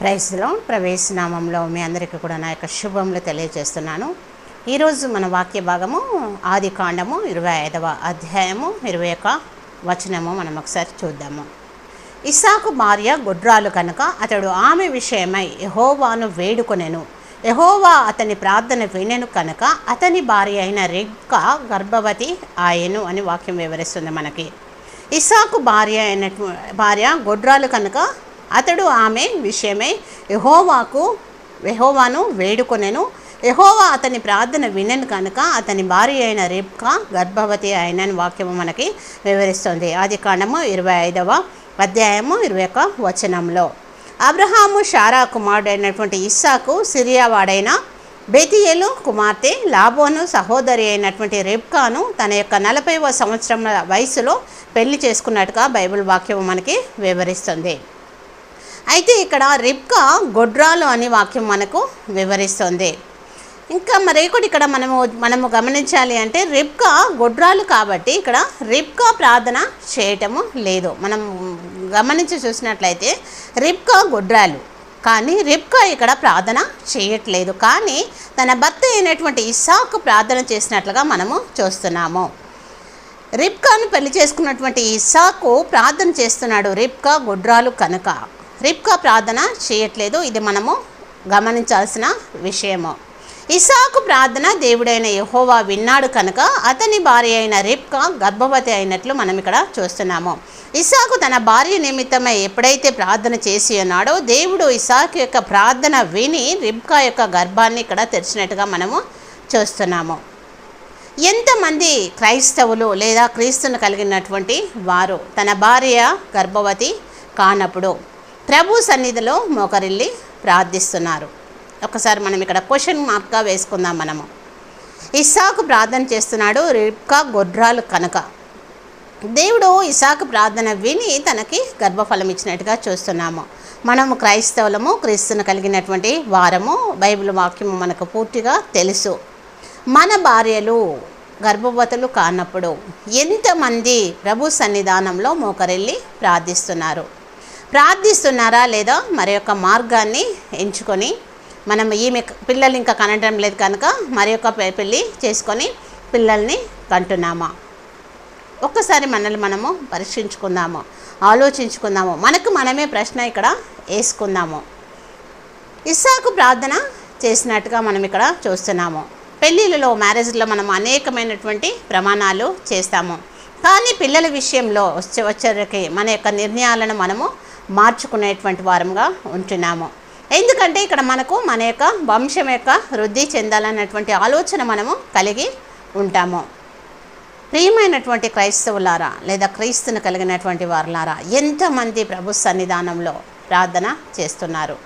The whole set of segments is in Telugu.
ప్రైజ్లో ప్రవేశనామంలో మీ అందరికీ కూడా నా యొక్క శుభములు తెలియజేస్తున్నాను. ఈరోజు మన వాక్య భాగము ఆది కాండము ఇరవై ఐదవ అధ్యాయము ఇరవై ఒక వచనము మనం ఒకసారి చూద్దాము. ఇసాకు భార్య గొడ్రాలు కనుక అతడు ఆమె విషయమై యహోవాను వేడుకొనెను. యహోవా అతని ప్రార్థన వినెను కనుక అతని భార్య అయిన రెక్క గర్భవతి ఆయను అని వాక్యం వివరిస్తుంది మనకి. ఇసాకు భార్య అయిన భార్య గొడ్రాలు కనుక అతడు ఆమె విషయమై యహోవాకు యహోవాను వేడుకొనెను. యహోవా అతని ప్రార్థన వినను కనుక అతని భార్య అయిన రేప్కా గర్భవతి అయినని వాక్యము మనకి వివరిస్తుంది. ఆది కాండము ఇరవై ఐదవ అధ్యాయము ఇరవై ఒక వచనంలో అబ్రహాము షారా కుమారుడైనటువంటి ఇస్సాకు సిరియా వాడైన కుమార్తె లాబోను సహోదరి అయినటువంటి రేప్కాను తన యొక్క నలభైవ సంవత్సరం వయసులో పెళ్ళి చేసుకున్నట్టుగా బైబిల్ వాక్యం మనకి వివరిస్తుంది. అయితే ఇక్కడ రిబ్కా గొడ్రాలు అనే వాక్యం మనకు వివరిస్తుంది. ఇంకా మరొకటి ఇక్కడ మనము మనము గమనించాలి అంటే రిబ్కా గొడ్రాలు కాబట్టి ఇక్కడ రిబ్కా ప్రార్థన చేయటము లేదు. మనం గమనించి చూసినట్లయితే రిబ్కా గొడ్రాలు. కానీ రిబ్కా ఇక్కడ ప్రార్థన చేయట్లేదు. కానీ తన భర్త అయినటువంటి ఇసాకు ప్రార్థన చేసినట్లుగా మనము చూస్తున్నాము. రిబ్కాను పెళ్ళి చేసుకున్నటువంటి ఇసాకు ప్రార్థన చేస్తున్నాడు రిబ్కా గొడ్రాలు కనుక. రిబ్కా ప్రార్థన చేయట్లేదు. ఇది మనము గమనించాల్సిన విషయము. ఇసాకు ప్రార్థన దేవుడైన యహోవా విన్నాడు కనుక అతని భార్య అయిన రిబ్కా గర్భవతి అయినట్లు మనం ఇక్కడ చూస్తున్నాము. ఇసాకు తన భార్య నిమిత్తమై ఎప్పుడైతే ప్రార్థన చేసి ఉన్నాడో దేవుడు ఇసాకు యొక్క ప్రార్థన విని రిబ్కా యొక్క గర్భాన్ని ఇక్కడ తెరిచినట్టుగా మనము చూస్తున్నాము. ఎంతమంది క్రైస్తవులు లేదా క్రీస్తును కలిగినటువంటి వారు తన భార్య గర్భవతి కానప్పుడు ప్రభు సన్నిధిలో మోకరిల్లి ప్రార్థిస్తున్నారు. ఒకసారి మనం ఇక్కడ క్వశ్చన్ మార్క్గా వేసుకుందాం మనము. ఇస్సాకు ప్రార్థన చేస్తున్నాడు రిబ్కా గొడ్రాలు కనుక. దేవుడు ఇసాకు ప్రార్థన విని తనకి గర్భఫలం ఇచ్చినట్టుగా చూస్తున్నాము. మనము క్రైస్తవులము క్రీస్తును కలిగినటువంటి వారము బైబిల్ వాక్యము మనకు పూర్తిగా తెలుసు. మన భార్యలు గర్భవతులు కానప్పుడు ఎంతమంది ప్రభు సన్నిధానంలో మోకరెళ్ళి ప్రార్థిస్తున్నారు? ప్రార్థిస్తున్నారా లేదా మరి యొక్క మార్గాన్ని ఎంచుకొని మనం ఈమె పిల్లలు ఇంకా కనడం లేదు కనుక మరి యొక్క పెళ్ళి చేసుకొని పిల్లల్ని కంటున్నామా? ఒక్కసారి మనల్ని మనము పరీక్షించుకుందాము ఆలోచించుకుందాము. మనకు మనమే ప్రశ్న ఇక్కడ వేసుకుందాము. ఇస్సాకు ప్రార్థన చేసినట్టుగా మనం ఇక్కడ చూస్తున్నాము. పెళ్ళిళ్ళలో మ్యారేజ్లో మనం అనేకమైనటువంటి ప్రమాణాలు చేస్తాము. కానీ పిల్లల విషయంలో వచ్చే వచ్చరికి మన యొక్క నిర్ణయాలను మనము మార్చుకునేటువంటి వారంగా ఉంటున్నాము. ఎందుకంటే ఇక్కడ మనకు మన యొక్క వంశం యొక్క వృద్ధి చెందాలన్నటువంటి ఆలోచన మనము కలిగి ఉంటాము. ప్రియమైనటువంటి క్రైస్తవులారా లేదా క్రీస్తును కలిగినటువంటి వారులారా ఎంతమంది ప్రభు సన్నిధానంలో ప్రార్థన చేస్తున్నారు?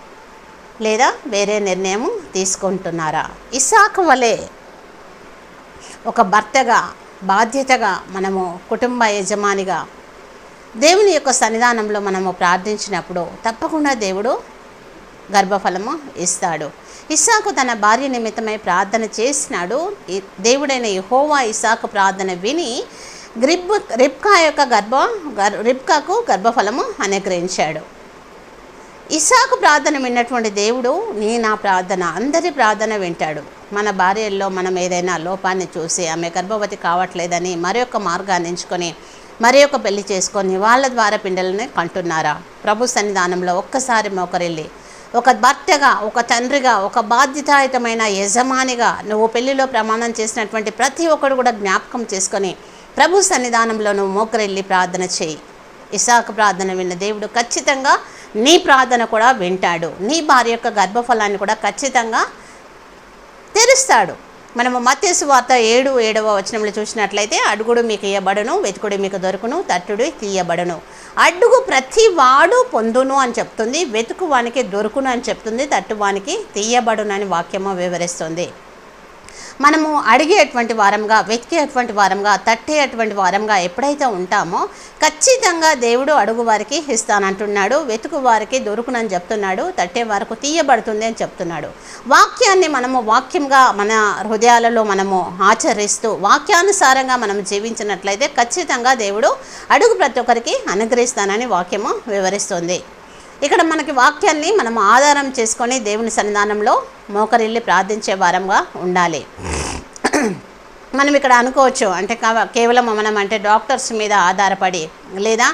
లేదా వేరే నిర్ణయం తీసుకుంటున్నారా? ఇసాకు వలె ఒక భర్తగా బాధ్యతగా మనము కుటుంబ యజమానిగా దేవుని యొక్క సన్నిధానంలో మనము ప్రార్థించినప్పుడు తప్పకుండా దేవుడు గర్భఫలము ఇస్తాడు. ఇస్సాకు తన భార్య నిమిత్తమై ప్రార్థన చేసినాడు. దేవుడైన యహోవా ఇసాకు ప్రార్థన విని గ్రిబ్ రిబ్కా యొక్క గర్భ గర్ రిబ్కాకు గర్భఫలము అనుగ్రహించాడు. ఇసాకు ప్రార్థన విన్నటువంటి దేవుడు నీ నా ప్రార్థన అందరి ప్రార్థన వింటాడు. మన భార్యల్లో మనం ఏదైనా లోపాన్ని చూసి ఆమె గర్భవతి కావట్లేదని మరొక మార్గాన్ని ఎంచుకొని మరి ఒక పెళ్ళి చేసుకొని వాళ్ళ ద్వారా పిండలని కంటున్నారా? ప్రభు సన్నిధానంలో ఒక్కసారి మోకరిల్లి ఒక భర్తగా ఒక తండ్రిగా ఒక బాధ్యతాయుతమైన యజమానిగా నువ్వు పెళ్ళిలో ప్రమాణం చేసినటువంటి ప్రతి ఒక్కరు కూడా జ్ఞాపకం చేసుకొని ప్రభు సన్నిధానంలో నువ్వు మోకరిల్లి ప్రార్థన చేయి. ఇసాక ప్రార్థన విన్న దేవుడు ఖచ్చితంగా నీ ప్రార్థన కూడా వింటాడు. నీ భార్య యొక్క గర్భఫలాన్ని కూడా ఖచ్చితంగా తెరుస్తాడు. మనము మత్స్సు వార్త ఏడు ఏడవ వచనంలో చూసినట్లయితే అడుగుడు మీకు ఇయ్యబడును వెతుకుడు మీకు దొరుకును తట్టుడు తీయబడును. అడుగు ప్రతి వాడు పొందును అని చెప్తుంది వెతుకు వానికి దొరుకును అని చెప్తుంది తట్టువానికి తీయబడును అని వాక్యము వివరిస్తుంది. మనము అడిగేటువంటి వారంగా వెతికేటువంటి వారంగా తట్టేటువంటి వారంగా ఎప్పుడైతే ఉంటామో ఖచ్చితంగా దేవుడు అడుగు వారికి ఇస్తానంటున్నాడు వెతుకు వారికి దొరుకునని చెప్తున్నాడు తట్టే వారికి తీయబడుతుంది అని చెప్తున్నాడు. వాక్యాన్ని మనము వాక్యంగా మన హృదయాలలో మనము ఆచరిస్తూ వాక్యానుసారంగా మనం జీవించినట్లయితే ఖచ్చితంగా దేవుడు అడుగు ప్రతి ఒక్కరికి అనుగ్రహిస్తానని వాక్యము వివరిస్తుంది. ఇక్కడ మనకి వాక్యాన్ని మనం ఆధారం చేసుకొని దేవుని సన్నిధానంలో మోకరిల్లి ప్రార్థించే వారంగా ఉండాలి. మనం ఇక్కడ అనుకోవచ్చు అంటే కేవలం మనం అంటే డాక్టర్స్ మీద ఆధారపడి లేదా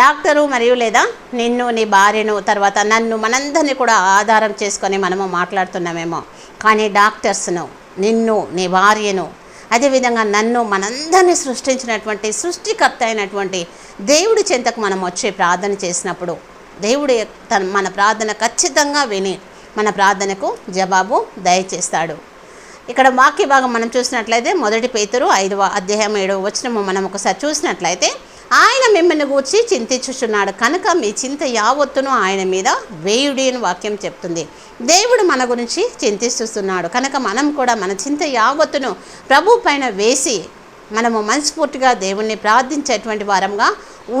డాక్టరు మరియు లేదా నిన్ను నీ భార్యను తర్వాత నన్ను మనందరినీ కూడా ఆధారం చేసుకొని మనము మాట్లాడుతున్నామేమో. కానీ డాక్టర్స్ను నిన్ను నీ భార్యను అదేవిధంగా నన్ను మనందరినీ సృష్టించినటువంటి సృష్టికర్త అయినటువంటి దేవుడి చెంతకు మనం వచ్చి ప్రార్థన చేసినప్పుడు దేవుడు తన మన ప్రార్థన ఖచ్చితంగా విని మన ప్రార్థనకు జవాబు దయచేస్తాడు. ఇక్కడ వాక్య భాగం మనం చూసినట్లయితే మొదటి పేతురు ఐదవ అధ్యాయం ఏడవ వచనము మనం ఒకసారి చూసినట్లయితే ఆయన మిమ్మల్ని గూర్చి చింతించుచున్నాడు. కనుక మీ చింత యావత్తును ఆయన మీద వేయుడి అని వాక్యం చెప్తుంది. దేవుడు మన గురించి చింతిస్తున్నాడు కనుక మనం కూడా మన చింత యావత్తును ప్రభు పైన వేసి మనము మనస్ఫూర్తిగా దేవుణ్ణి ప్రార్థించేటువంటి వారంగా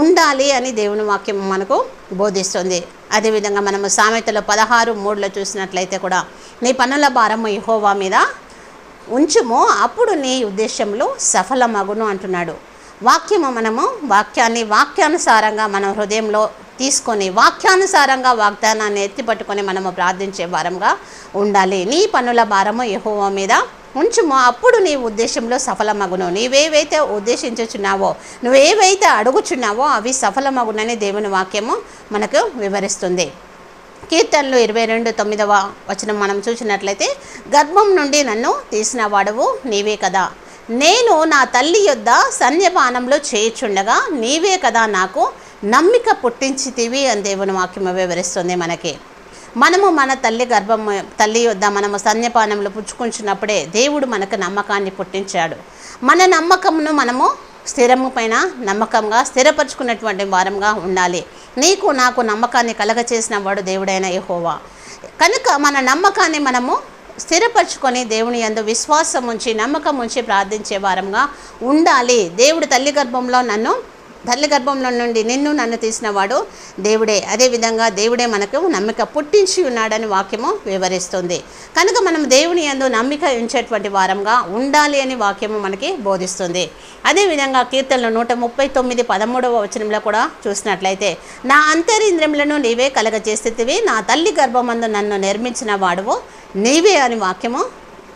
ఉండాలి అని దేవుని వాక్యం మనకు బోధిస్తుంది. అదేవిధంగా మనము సామెతలో పదహారు మూడులో చూసినట్లయితే కూడా నీ పనుల భారము యెహోవా మీద ఉంచుము అప్పుడు నీ ఉద్దేశంలో సఫలమగును అంటున్నాడు. వాక్యము మనము వాక్యాన్ని వాక్యానుసారంగా మన హృదయంలో తీసుకొని వాక్యానుసారంగా వాగ్దానాన్ని ఎత్తిపట్టుకొని మనము ప్రార్థించే వారంగా ఉండాలి. నీ పనుల భారము ఎహోవా మీద ఉంచుము. అప్పుడు నీ ఉద్దేశంలో సఫలమగును. నీవేవైతే ఉద్దేశించుచున్నావో నువ్వేవైతే అడుగుచున్నావో అవి సఫలమగునని దేవుని వాక్యము మనకు వివరిస్తుంది. కీర్తనలు ఇరవై రెండు తొమ్మిదవ వచనం మనం చూసినట్లయితే గర్భం నుండి నన్ను తీసిన వాడవు నీవే కదా. నేను నా తల్లి యొద్ద సన్యపానంలో చేయుచుండగా నీవే కదా నాకు నమ్మిక పుట్టించితివి అని దేవుని వాక్యం వివరిస్తుంది మనకి. మనము మన తల్లి గర్భం తల్లి యొద్ద మనము సన్యపానంలో పుచ్చుకుంటున్నప్పుడే దేవుడు మనకు నమ్మకాన్ని పుట్టించాడు. మన నమ్మకంను మనము స్థిరము పైన నమ్మకంగా స్థిరపరచుకున్నటువంటి వారంగా ఉండాలి. నీకు నాకు నమ్మకాన్ని కలగచేసిన వాడు దేవుడైన యహోవా. కనుక మన నమ్మకాన్ని మనము స్థిరపరచుకొని దేవుని యందు విశ్వాసం ఉంచి నమ్మకం ఉంచి ప్రార్థించే వారంగా ఉండాలి. దేవుడు తల్లి గర్భంలో నన్ను తల్లి గర్భంలో నుండి నిన్ను నన్ను తీసిన వాడు దేవుడే అదేవిధంగా దేవుడే మనకు నమ్మిక పుట్టించి ఉన్నాడని వాక్యము వివరిస్తుంది. కనుక మనం దేవుని యందు నమ్మిక ఉంచేటువంటి వారంగా ఉండాలి అని వాక్యము మనకి బోధిస్తుంది. అదేవిధంగా కీర్తనలు నూట ముప్పై తొమ్మిది పదమూడవ వచనంలో కూడా చూసినట్లయితే నా అంతరింద్రియములను నీవే కలగజేస్థితివి నా తల్లి గర్భమందు నన్ను నిర్మించిన వాడువు నీవే అని వాక్యము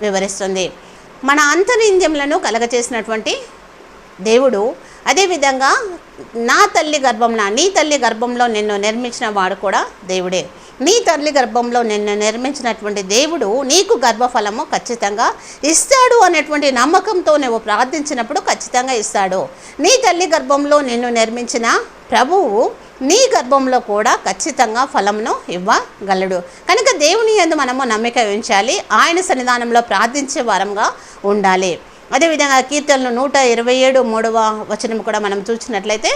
వివరిస్తుంది. మన అంతరింద్రియములను కలగచేసినటువంటి దేవుడు అదేవిధంగా నా తల్లి గర్భంలో నీ తల్లి గర్భంలో నిన్ను నిర్మించిన వాడు కూడా దేవుడే. నీ తల్లి గర్భంలో నిన్ను నిర్మించినటువంటి దేవుడు నీకు గర్భఫలము ఖచ్చితంగా ఇస్తాడు అనేటువంటి నమ్మకంతో నువ్వు ప్రార్థించినప్పుడు ఖచ్చితంగా ఇస్తాడు. నీ తల్లి గర్భంలో నిన్ను నిర్మించిన ప్రభువు నీ గర్భంలో కూడా ఖచ్చితంగా ఫలమును ఇవ్వగలడు. కనుక దేవుని యందు మనము నమ్మిక ఉంచాలి. ఆయన సన్నిధానంలో ప్రార్థించే వారంగా ఉండాలి. అదేవిధంగా కీర్తనలు నూట ఇరవై ఏడు మూడవ వచనం కూడా మనం చూసినట్లయితే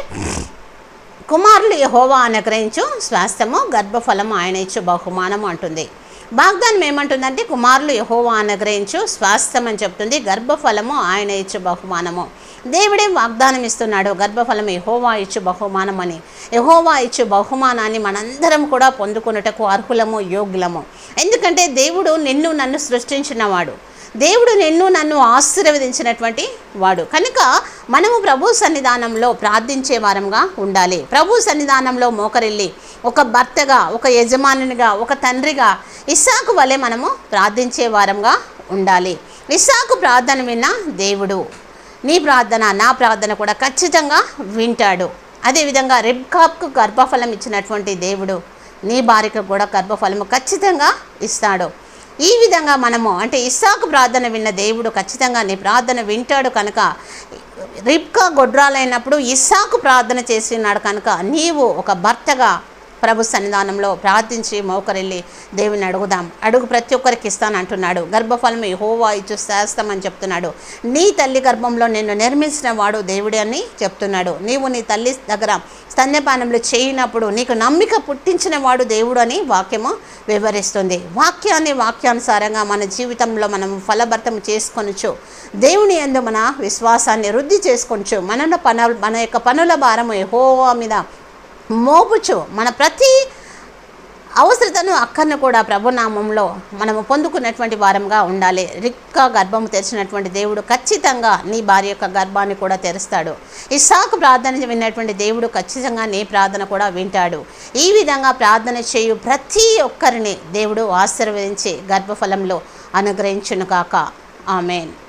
కుమారులు యహోవా అనుగ్రహించు స్వాస్థ్యము గర్భఫలము ఆయన ఇచ్చు బహుమానము అంటుంది. వాగ్దానం ఏమంటుందంటే కుమారులు యహోవా అనుగ్రహించు స్వాస్థ్యం అని చెప్తుంది గర్భఫలము ఆయన ఇచ్చు బహుమానము. దేవుడే వాగ్దానం ఇస్తున్నాడు గర్భఫలం యహోవా ఇచ్చు బహుమానం అని. యహోవా ఇచ్చు బహుమానాన్ని మనందరం కూడా పొందుకున్నటకు అర్హులము యోగ్యులము. ఎందుకంటే దేవుడు నిన్ను నన్ను సృష్టించినవాడు. దేవుడు నిన్ను నన్ను ఆశీర్వదించినటువంటి వాడు. కనుక మనము ప్రభు సన్నిధానంలో ప్రార్థించే వారంగా ఉండాలి. ప్రభు సన్నిధానంలో మోకరిల్లి ఒక భర్తగా ఒక యజమానునిగా ఒక తండ్రిగా ఇస్సాకు వలె మనము ప్రార్థించే వారంగా ఉండాలి. ఇస్సాకు ప్రార్థన విన్న దేవుడు నీ ప్రార్థన నా ప్రార్థన కూడా ఖచ్చితంగా వింటాడు. అదేవిధంగా రెబ్కాప్కు గర్భఫలం ఇచ్చినటువంటి దేవుడు నీ భార్యకు కూడా గర్భఫలము ఖచ్చితంగా ఇస్తాడు. ఈ విధంగా మనము అంటే ఇస్సాకు ప్రార్థన విన్న దేవుడు ఖచ్చితంగా నీ ప్రార్థన వింటాడు కనుక రిబ్కా గొడ్రాలైనప్పుడు ఇస్సాకు ప్రార్థన చేసినాడు కనుక నీవు ఒక భర్తగా ప్రభు సన్నిధానంలో ప్రార్థించి మోకరిల్లి దేవుని అడుగుదాం. అడుగు ప్రతి ఒక్కరికి ఇస్తానంటున్నాడు గర్భఫలం హోవా ఇచ్చు శాస్తమని చెప్తున్నాడు. నీ తల్లి గర్భంలో నిన్ను నిర్మించిన వాడు దేవుడే అని చెప్తున్నాడు. నీవు నీ తల్లి దగ్గర స్తన్యపానంలో చేయనప్పుడు నీకు నమ్మిక పుట్టించిన వాడు దేవుడు అని వాక్యము వివరిస్తుంది. వాక్యాన్ని వాక్యానుసారంగా మన జీవితంలో మనం ఫలభర్తం చేసుకొనొచ్చు దేవుని ఎందు మన విశ్వాసాన్ని వృద్ధి చేసుకొనొచ్చు మన పన మన యొక్క పనుల భారము హోవా మీద మోపుచు. మన ప్రతి అవసరతను అక్కర్ను కూడా ప్రభునామంలో మనము పొందుకున్నటువంటి వారంగా ఉండాలి. రిక్క గర్భము తెరిచినటువంటి దేవుడు ఖచ్చితంగా నీ భార్య యొక్క గర్భాన్ని కూడా తెరుస్తాడు. ఇసాకు ప్రార్థన విన్నటువంటి దేవుడు ఖచ్చితంగా నీ ప్రార్థన కూడా వింటాడు. ఈ విధంగా ప్రార్థన చేయు ప్రతి ఒక్కరిని దేవుడు ఆశీర్వదించి గర్భఫలంలో అనుగ్రహించును కాక ఆమెన్.